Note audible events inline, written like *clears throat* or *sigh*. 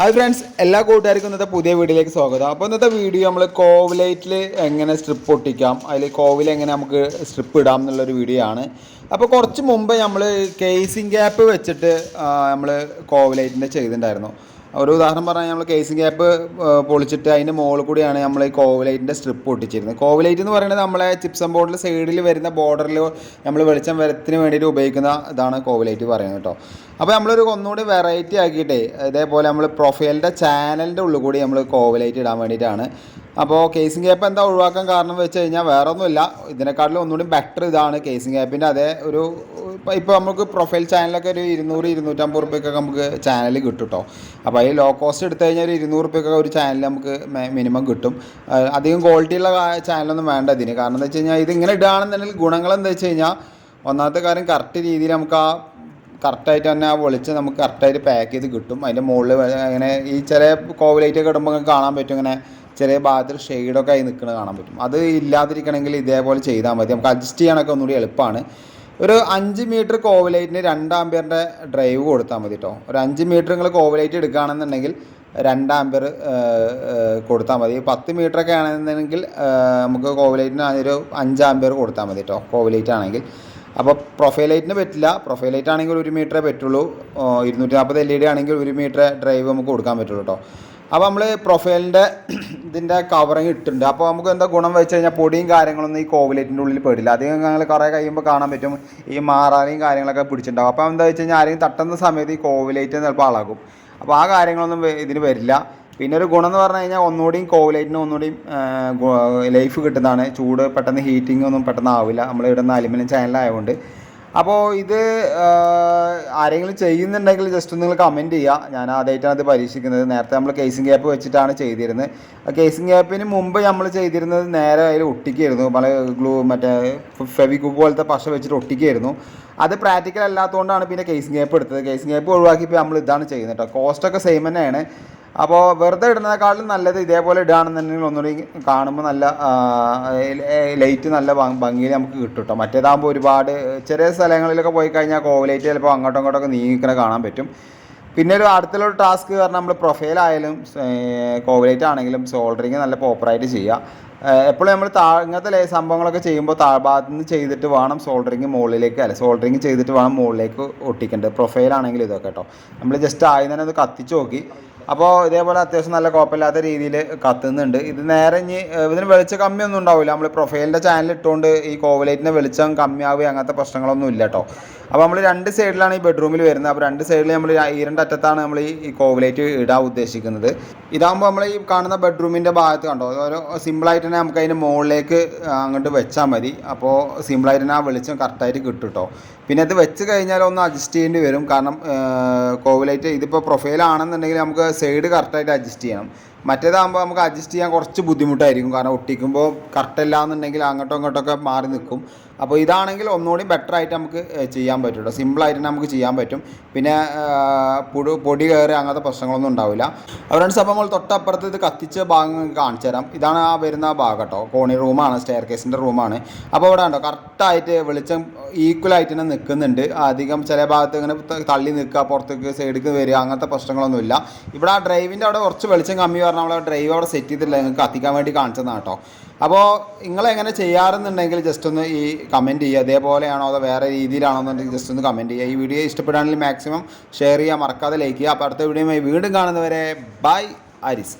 Hi friends എല്ലാ കൂട്ടുകാർക്കും ഇന്നത്തെ പുതിയ വീഡിയോയിലേക്ക് സ്വാഗതം. അപ്പോൾ ഇന്നത്തെ വീഡിയോ നമ്മൾ കോവിലൈറ്റിൽ എങ്ങനെ സ്ട്രിപ്പ് ഒട്ടിക്കാം അതിൽ കോവിൽ എങ്ങനെ നമുക്ക് സ്ട്രിപ്പ് ഇടാം എന്നുള്ളൊരു വീഡിയോ ആണ്. അപ്പോൾ കുറച്ച് മുമ്പ് നമ്മൾ കേസിംഗ് ക്യാപ്പ് വെച്ചിട്ട് നമ്മൾ കോവിലൈറ്റിന്റെ ചെയ്തിട്ടുണ്ടായിരുന്നു. ഒരു ഉദാഹരണം പറഞ്ഞാൽ നമ്മൾ കേസിങ് ക്യാപ്പ് പൊളിച്ചിട്ട് അതിന്റെ മുകളിൽ കൂടിയാണ് നമ്മൾ ഈ കോവിലൈറ്റിന്റെ സ്ട്രിപ്പ് ഒട്ടിച്ചിരുന്നത് കോവിലൈറ്റ് എന്ന് പറയുന്നത് നമ്മളെ ചിപ്സം ബോർഡിൽ സൈഡിൽ വരുന്ന ബോർഡറിൽ നമ്മൾ വെളിച്ചം വരത്തിന് വേണ്ടിയിട്ട് ഉപയോഗിക്കുന്ന ഇതാണ് കോവിലൈറ്റ് പറയുന്നത് കേട്ടോ. അപ്പോൾ നമ്മളൊരു ഒന്നുകൂടി വെറൈറ്റി ആക്കിയിട്ടേ ഇതേപോലെ നമ്മൾ പ്രൊഫൈലിന്റെ ചാനലിന്റെ ഉള്ളിൽ കൂടി നമ്മൾ കോവിലൈറ്റ് ഇടാൻ വേണ്ടിയിട്ടാണ് അപ്പോൾ കേസിങ് ക്യാപ്പ് എന്താ ഒഴിവാക്കാൻ കാരണം വെച്ച് കഴിഞ്ഞാൽ വേറെ ഒന്നുമില്ല ഇതിനെക്കാട്ടിലും ഒന്നുകൂടി ബെറ്റർ ഇതാണ് കേസിങ് ആപ്പിന്റെ അതേ ഒരു ഇപ്പോൾ നമുക്ക് പ്രൊഫൈൽ ചാനലൊക്കെ ഒരു ഇരുന്നൂറ് ഇരുന്നൂറ്റമ്പത് റുപ്യൊക്കെ നമുക്ക് ചാനൽ കിട്ടും കേട്ടോ അപ്പോൾ അതിൽ ലോ കോസ്റ്റ് എടുത്തു കഴിഞ്ഞാൽ ഒരു ഇരുന്നൂറ് റുപ്യൊക്കെ ഒരു ചാനൽ നമുക്ക് മിനിമം കിട്ടും. അധികം ക്വാളിറ്റിയുള്ള ചാനലൊന്നും വേണ്ട ഇതിന്. കാരണം എന്താ വെച്ച് കഴിഞ്ഞാൽ ഇതിങ്ങനെ ഇടുകയാണെന്നുണ്ടെങ്കിൽ ഗുണങ്ങൾ എന്താ വെച്ച് കഴിഞ്ഞാൽ ഒന്നാമത്തെ കാര്യം കറക്റ്റ് രീതിയിൽ നമുക്ക് ആ കറക്റ്റായിട്ട് തന്നെ ആ വെളിച്ചം നമുക്ക് കറക്റ്റായിട്ട് പാക്ക് ചെയ്ത് കിട്ടും. അതിന്റെ മുകളിൽ അങ്ങനെ ഈ ചില കോവിലൈറ്റൊക്കെ ഇടുമ്പോൾ കാണാൻ പറ്റും ഇങ്ങനെ ചെറിയ ഭാഗത്തിൽ ഷെയ്ഡൊക്കെ ആയി നിൽക്കുന്നത് കാണാൻ പറ്റും. അത് ഇല്ലാതിരിക്കണമെങ്കിൽ ഇതേപോലെ ചെയ്താൽ മതി. നമുക്ക് അഡ്ജസ്റ്റ് ചെയ്യാനൊക്കെ ഒന്നുകൂടി എളുപ്പമാണ്. ഒരു അഞ്ച് മീറ്റർ കോവലൈറ്റിന് രണ്ട് ആംബിയറിന്റെ ഡ്രൈവ് കൊടുത്താൽ മതി കേട്ടോ ഒരു അഞ്ച് മീറ്റർ നിങ്ങൾ കോവലൈറ്റ് എടുക്കുകയാണെന്നുണ്ടെങ്കിൽ രണ്ട് ആംബിയർ കൊടുത്താൽ മതി. പത്ത് മീറ്ററൊക്കെ ആണെന്നുണ്ടെങ്കിൽ നമുക്ക് കോവിലൈറ്റിന് ഒരു അഞ്ച് ആംബിയർ കൊടുത്താൽ മതി കേട്ടോ കോവലൈറ്റ് ആണെങ്കിൽ. അപ്പോൾ പ്രൊഫൈലൈറ്റിന് പറ്റില്ല. പ്രൊഫൈലൈറ്റ് ആണെങ്കിൽ ഒരു മീറ്ററേ പറ്റുള്ളൂ. ഇരുന്നൂറ്റി നാൽപ്പത് എൽ ഇ ഡി ആണെങ്കിൽ ഒരു മീറ്റർ ഡ്രൈവ് നമുക്ക് കൊടുക്കാൻ പറ്റുള്ളൂ കേട്ടോ അപ്പോൾ നമ്മൾ പ്രൊഫൈലിന്റെ *clears throat* ഇതിന്റെ കവറിങ് ഇട്ടിട്ടുണ്ട്. അപ്പോൾ നമുക്ക് എന്താ ഗുണം വെച്ച് കഴിഞ്ഞാൽ പൊടിയും കാര്യങ്ങളൊന്നും ഈ കോവിലേറ്റിന്റെ ഉള്ളിൽ പെടില്ല. അധികം ഞങ്ങൾ കുറേ കഴിയുമ്പോൾ കാണാൻ പറ്റും. ഈ മാറാനും കാര്യങ്ങളൊക്കെ പിടിച്ചിട്ടുണ്ടാവും. അപ്പോൾ എന്താ വെച്ച് കഴിഞ്ഞാൽ ആരെങ്കിലും തട്ടുന്ന സമയത്ത് ഈ കോവിലേറ്റ് ചിലപ്പോൾ ആളാകും അപ്പോൾ ആ കാര്യങ്ങളൊന്നും ഇതിന് വരില്ല. പിന്നെ ഒരു ഗുണം എന്ന് പറഞ്ഞു കഴിഞ്ഞാൽ ഒന്നുകൂടിയും കോവിലൈറ്റിന് ഒന്നുകൂടിയും ലൈഫ് കിട്ടുന്നതാണ്. ചൂട് പെട്ടെന്ന് ഹീറ്റിംഗ് ഒന്നും പെട്ടെന്ന് ആവില്ല. നമ്മൾ ഇടുന്ന അലുമിനിയം ചാനലായതുകൊണ്ട് അപ്പോൾ ഇത് ആരെങ്കിലും ചെയ്യുന്നുണ്ടെങ്കിൽ ജസ്റ്റ് നിങ്ങൾ കമന്റ് ചെയ്യുക ഞാൻ ആദ്യമായിട്ടാണ് അത് പരീക്ഷിക്കുന്നത്. നേരത്തെ നമ്മൾ കേസിംഗ് ഗ്യാപ്പ് വെച്ചിട്ടാണ് ചെയ്തിരുന്നത്. ആ കേസിംഗ് ഗ്യാപ്പിന് മുമ്പ് നമ്മൾ ചെയ്തിരുന്നത് നേരെ അതിൽ ഒട്ടിക്കായിരുന്നു പല ഗ്ലൂ മറ്റേ ഫെവിക്കു പോലത്തെ പശ വെച്ചിട്ട് ഒട്ടിക്കായിരുന്നു അത് പ്രാക്ടിക്കൽ അല്ലാത്തതുകൊണ്ടാണ് പിന്നെ കേസിംഗ് ഗ്യാപ്പ് എടുത്തത്. കേസിംഗ് ഗ്യാപ്പ് ക്യാപ്പ് ഒഴിവാക്കിയപ്പോൾ നമ്മൾ ഇതാണ് ചെയ്യുന്നത് കേട്ടോ കോസ്റ്റൊക്കെ സെയിം തന്നെയാണ്. അപ്പോൾ വെറുതെ ഇടുന്നതിനേക്കാളും നല്ലത് ഇതേപോലെ ഇടുകയാണെന്നുണ്ടെങ്കിൽ ഒന്നുകൂടി കാണുമ്പോൾ നല്ല ലൈറ്റ് നല്ല ഭംഗ- ഭംഗിയിൽ നമുക്ക് കിട്ടും കേട്ടോ. മറ്റേതാകുമ്പോൾ ഒരുപാട് ചെറിയ സ്ഥലങ്ങളിലൊക്കെ പോയി കഴിഞ്ഞാൽ കോവിലൈറ്റ് ചിലപ്പോൾ അങ്ങോട്ടും ഇങ്ങോട്ടൊക്കെ നീങ്ങിക്കണ കാണാൻ പറ്റും. പിന്നെ ഒരു അടുത്തുള്ള ടാസ്ക് കാരണം നമ്മൾ പ്രൊഫൈലായാലും കോവിലൈറ്റ് ആണെങ്കിലും സോൾഡറിങ് നല്ല പ്രോപ്പറായിട്ട് ചെയ്യുക. എപ്പോഴും നമ്മൾ താ ഇങ്ങനത്തെ സംഭവങ്ങളൊക്കെ ചെയ്യുമ്പോൾ താഴ്ഭാഗത്ത് നിന്ന് ചെയ്തിട്ട് വേണം സോൾഡറിങ് മുകളിലേക്ക് അല്ല സോൾഡറിങ് ചെയ്തിട്ട് വേണം മുകളിലേക്ക് ഒട്ടിക്കേണ്ടത്. പ്രൊഫൈലാണെങ്കിലും ഇതൊക്കെ കേട്ടോ. നമ്മൾ ജസ്റ്റ് ആയി തന്നെ അത് കത്തിച്ച് നോക്കി. അപ്പോൾ ഇതേപോലെ അത്യാവശ്യം നല്ല കുഴപ്പമില്ലാത്ത രീതിയിൽ കത്തുന്നുണ്ട്. ഇത് നേരെ ഇനി ഇതിന് വെളിച്ചം കമ്മിയൊന്നും ഉണ്ടാവില്ല നമ്മൾ പ്രൊഫൈലിന്റെ ചാനൽ ഇട്ടുകൊണ്ട് ഈ കോവലേറ്റിന്റെ വെളിച്ചം കമ്മിയാവുക അങ്ങനത്തെ പ്രശ്നങ്ങളൊന്നും ഇല്ല കേട്ടോ അപ്പോൾ നമ്മൾ രണ്ട് സൈഡിലാണ് ഈ ബെഡ്റൂമിൽ വരുന്നത്. അപ്പോൾ രണ്ട് സൈഡിൽ നമ്മൾ ഈ രണ്ട് അറ്റത്താണ് നമ്മൾ ഈ കോവലൈറ്റ് ഇടാൻ ഉദ്ദേശിക്കുന്നത്. ഇതാകുമ്പോൾ നമ്മൾ ഈ കാണുന്ന ബെഡ്റൂമിന്റെ ഭാഗത്ത് കണ്ടോ? ഓരോ സിമ്പിളായിട്ട് തന്നെ നമുക്ക് അതിന്റെ മുകളിലേക്ക് അങ്ങോട്ട് വെച്ചാൽ മതി. അപ്പോൾ സിമ്പിളായിട്ട് തന്നെ ആ വെളിച്ചം കറക്റ്റായിട്ട് കിട്ടും കേട്ടോ പിന്നെ അത് വെച്ച് കഴിഞ്ഞാൽ ഒന്ന് അഡ്ജസ്റ്റ് ചെയ്യേണ്ടി വരും. കാരണം കോവിലൈറ്റ് ഇതിപ്പോൾ പ്രൊഫൈലാണെന്നുണ്ടെങ്കിൽ നമുക്ക് സൈഡ് കറക്റ്റായിട്ട് അഡ്ജസ്റ്റ് ചെയ്യണം. മറ്റേതാകുമ്പോൾ നമുക്ക് അഡ്ജസ്റ്റ് ചെയ്യാൻ കുറച്ച് ബുദ്ധിമുട്ടായിരിക്കും. കാരണം ഒട്ടിക്കുമ്പോൾ കറക്റ്റ് അല്ല എന്നുണ്ടെങ്കിൽ അങ്ങോട്ടും ഇങ്ങോട്ടൊക്കെ മാറി നിൽക്കും. അപ്പോൾ ഇതാണെങ്കിൽ ഒന്നുകൂടി ബെറ്റർ ആയിട്ട് നമുക്ക് ചെയ്യാൻ പറ്റും കേട്ടോ സിമ്പിളായിട്ട് നമുക്ക് ചെയ്യാൻ പറ്റും. പിന്നെ പുഴു പൊടി കയറി അങ്ങനത്തെ പ്രശ്നങ്ങളൊന്നും ഉണ്ടാവില്ല. ഫ്രണ്ട്സ് അപ്പോൾ നമ്മൾ തൊട്ടപ്പുറത്ത് ഇത് കത്തിച്ച ഭാഗം കാണിച്ചു തരാം. ഇതാണ് ആ വരുന്ന ഭാഗം കേട്ടോ. കോണി റൂമാണ് സ്റ്റെയർ കേസിന്റെ റൂമാണ് അപ്പോൾ ഇവിടെ ഉണ്ടോ കറക്റ്റായിട്ട് വെളിച്ചം ഈക്വലായിട്ട് തന്നെ നിൽക്കുന്നുണ്ട്. അധികം ചില ഭാഗത്ത് ഇങ്ങനെ തള്ളി നിൽക്കുക പുറത്തേക്ക് സൈഡിലേക്ക് വരിക അങ്ങനത്തെ പ്രശ്നങ്ങളൊന്നുമില്ല ഇവിടെ ആ ഡ്രൈവിന്റെ അവിടെ കുറച്ച് വെളിച്ചം കമ്മി പറഞ്ഞാൽ നമ്മൾ ഡ്രൈവ് അവിടെ സെറ്റ് ചെയ്തിട്ടില്ല. നിങ്ങൾക്ക് കത്തിക്കാൻ വേണ്ടി കാണിച്ചതാണ് കേട്ടോ. അപ്പോൾ നിങ്ങൾ എങ്ങനെ ചെയ്യാറെന്നുണ്ടെങ്കിൽ ജസ്റ്റ് ഒന്ന് ഈ കമന്റ് ചെയ്യുക. അതേപോലെയാണോ അതോ വേറെ രീതിയിലാണോ എന്നുണ്ടെങ്കിൽ ജസ്റ്റ് ഒന്ന് കമന്റ് ചെയ്യുക. ഈ വീഡിയോ ഇഷ്ടപ്പെടുകയാണെങ്കിൽ മാക്സിമം ഷെയർ ചെയ്യുക. മറക്കാതെ ലൈക്ക് ചെയ്യുക. അപ്പോൾ അടുത്ത വീഡിയോയുമായി വീണ്ടും കാണുന്നവരെ ബൈ ആരിസ്